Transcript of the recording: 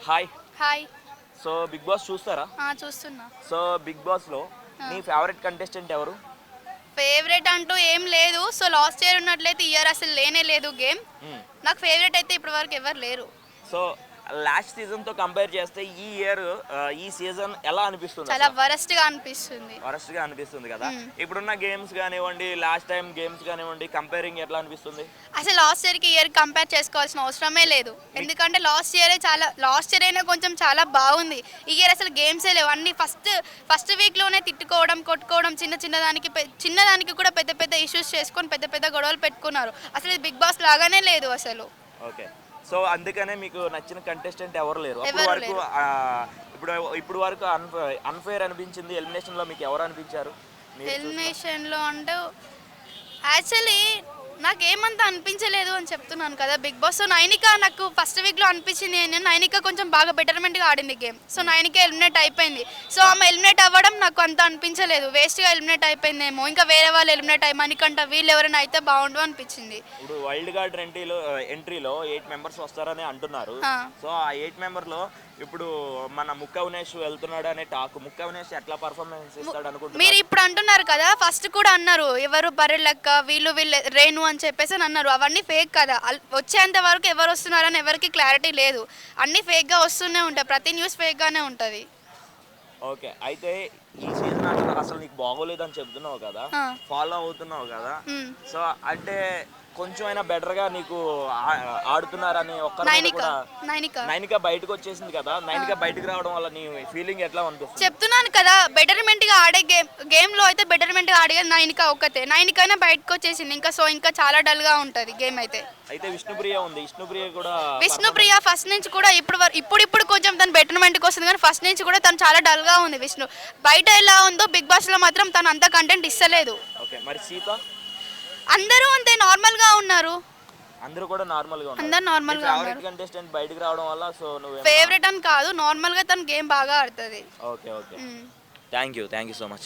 Hi hi so Bigg Boss చూస్తారా? ఆ, చూస్తున్నా. సో బిగ్ బాస్లో నీ ఫేవరెట్ కంటెస్టెంట్ ఎవరు? ఫేవరెట్ అంటూ ఏం లేదు. సో లాస్ట్ ఇయర్ ఉన్నట్లయితే ఇయర్ అసలు లేనే లేదు గేమ్ మ్మ్. నాకు ఫేవరెట్ అయితే ఇప్పటి వరకు ఎవరు లేరు. సో లాస్ట్ సీజన్తో కంపేర్ చేస్తే ఈ ఇయర్ ఈ సీజన్ ఎలా అనిపిస్తుంది చాలా వరస్ట్గా అనిపిస్తుంది. వరస్ట్గా అనిపిస్తుంది కదా? ఇప్పుడున్న గేమ్స్ కానివ్వండి లాస్ట్ టైం గేమ్స్ కానివ్వండి కంపేరింగ్ ఎట్లా అనిపిస్తుంది? అసలు లాస్ట్ ఇయర్కి ఇయర్ కంపేర్ చేసుకోవాల్సిన అవసరమే లేదు. ఎందుకంటే లాస్ట్ ఇయరే చాలా లాస్ట్ ఇయర్ అయినా కొంచెం చాలా బాగుంది. ఈ ఇయర్ అసలు గేమ్సే లేవు. అన్ని ఫస్ట్ ఫస్ట్ వీక్లోనే తిట్టుకోవడం కొట్టుకోవడం చిన్న చిన్న దానికి చిన్న దానికి కూడా పెద్ద పెద్ద ఇష్యూస్ చేసుకొని పెద్ద పెద్ద గొడవలు పెట్టుకున్నారు. అసలు బిగ్ బాస్ లాగానే లేదు అసలు. ఓకే. సో అందుకనే మీకు నచ్చిన కంటెస్టెంట్ ఎవరు లేరు. అప్పుడు ఎవరు వరకు ఇప్పుడు ఇప్పుడు వరకు అన్ఫేర్ అనిపించింది ఎలిమినేషన్లో మీకు ఎవరు అనిపించారు? మీరు ఎలిమినేషన్లో అంటే యాక్చువల్లీ నాకు ఏమంత అనిపించలేదు అని చెప్తున్నాను కదా బిగ్ బాస్. సో నైనిక నాకు ఫస్ట్ వీక్లో అనిపించింది ఏంటంటే నైనిక కొంచెం బాగా బెటర్మెంట్గా ఆడింది గేమ్ సో నైనిక ఎలిమినేట్ అయిపోయింది. సో ఆమె ఎలిమినేట్ అవ్వడం నాకు అంత అనిపించలేదు. వేస్ట్గా ఎలిమినేట్ అయిపోయిందేమో. ఇంకా వేరే వాళ్ళు ఎలిమినేట్ అయ్యి మనకంట వీళ్ళు ఎవరైనా అయితే బాగుండు అనిపించింది. ఇప్పుడు వైల్డ్ కార్డ్ ఎంట్రీలో ఎంట్రీలో ఎయిట్ మెంబర్స్ వస్తారని అంటున్నారు. సో ఆ ఎయిట్ మెంబర్లో ఇప్పుడు మన ముక్క అవినేష్ వెళ్తున్నాడు అనే టాక్. ముక్క అవినేష్ ఎట్లా పర్ఫార్మెన్స్ ఇస్తాడు అనుకుంటున్నారు? మీరు ఇప్పుడు అంటున్నారు కదా ఫస్ట్ కూడా అన్నారు ఎవరు బర్రెలక్క వీళ్ళు వీళ్ళు రేణు అని చెప్పేసి అని అన్నారు. అవన్నీ ఫేక్ కదా. వచ్చేంత వరకు ఎవరు వస్తున్నారని ఎవరికి క్లారిటీ లేదు. అన్నీ ఫేక్గా వస్తూనే ఉంటాయి. ప్రతి న్యూస్ ఫేక్గానే ఉంటుంది. ఓకే అయితే ఈ సీజన్ అసలు అసలు నీకు బాగోలేదని చెప్తున్నావు కదా. ఫాలో అవుతున్నావు కదా. సో అంటే కొంచెం అయినా బెటర్గా నీకు ఆడుతున్నారని ఒక్క నైనిక బయటకు వచ్చేసింది కదా నైనిక బయటకు రావడం వల్ల నీ ఫీలింగ్ ఎట్లా అనిపిస్తుంది? చెప్తున్నాను కదా బెటర్మెంట్గా ఆడే గేమ్ గేమ్లో అయితే బెటర్మెంట్గా ఆడే నైనిక ఒక్కతే. నైనికైనా బయటకు వచ్చేసింది ఇంకా సో ఇంకా చాలా డల్గా ఉంటది గేమ్ అయితే. అయితే విష్ణుప్రియ ఉంది విష్ణుప్రియ కూడా విష్ణుప్రియ ఫస్ట్ నుంచి కూడా ఇప్పుడు ఇప్పుడు ఇప్పుడు కొంచెం తను బెటర్మెంట్కి వస్తుంది కానీ ఫస్ట్ నుంచి కూడా తను చాలా డల్గా ఉంది విష్ణు. బయట ఎలా ఉందో బిగ్ బాస్లో మాత్రం తను అంత కంటెంట్ ఇస్తలేదు. ఓకే మరి సీత? అందరూ అంతే నార్మల్గా ఉన్నారు. అందరూ కూడా నార్మల్గా ఉన్నారు. అందరు నార్మల్గా ఫేవరెట్ కంటెస్టెంట్ బయటకు రావడం వల్ల సో నువ్వు ఫేవరెట్ అని కాదు నార్మల్గా తను గేమ్ బాగా ఆడుతుంది. Okay okay. Thank you thank you so much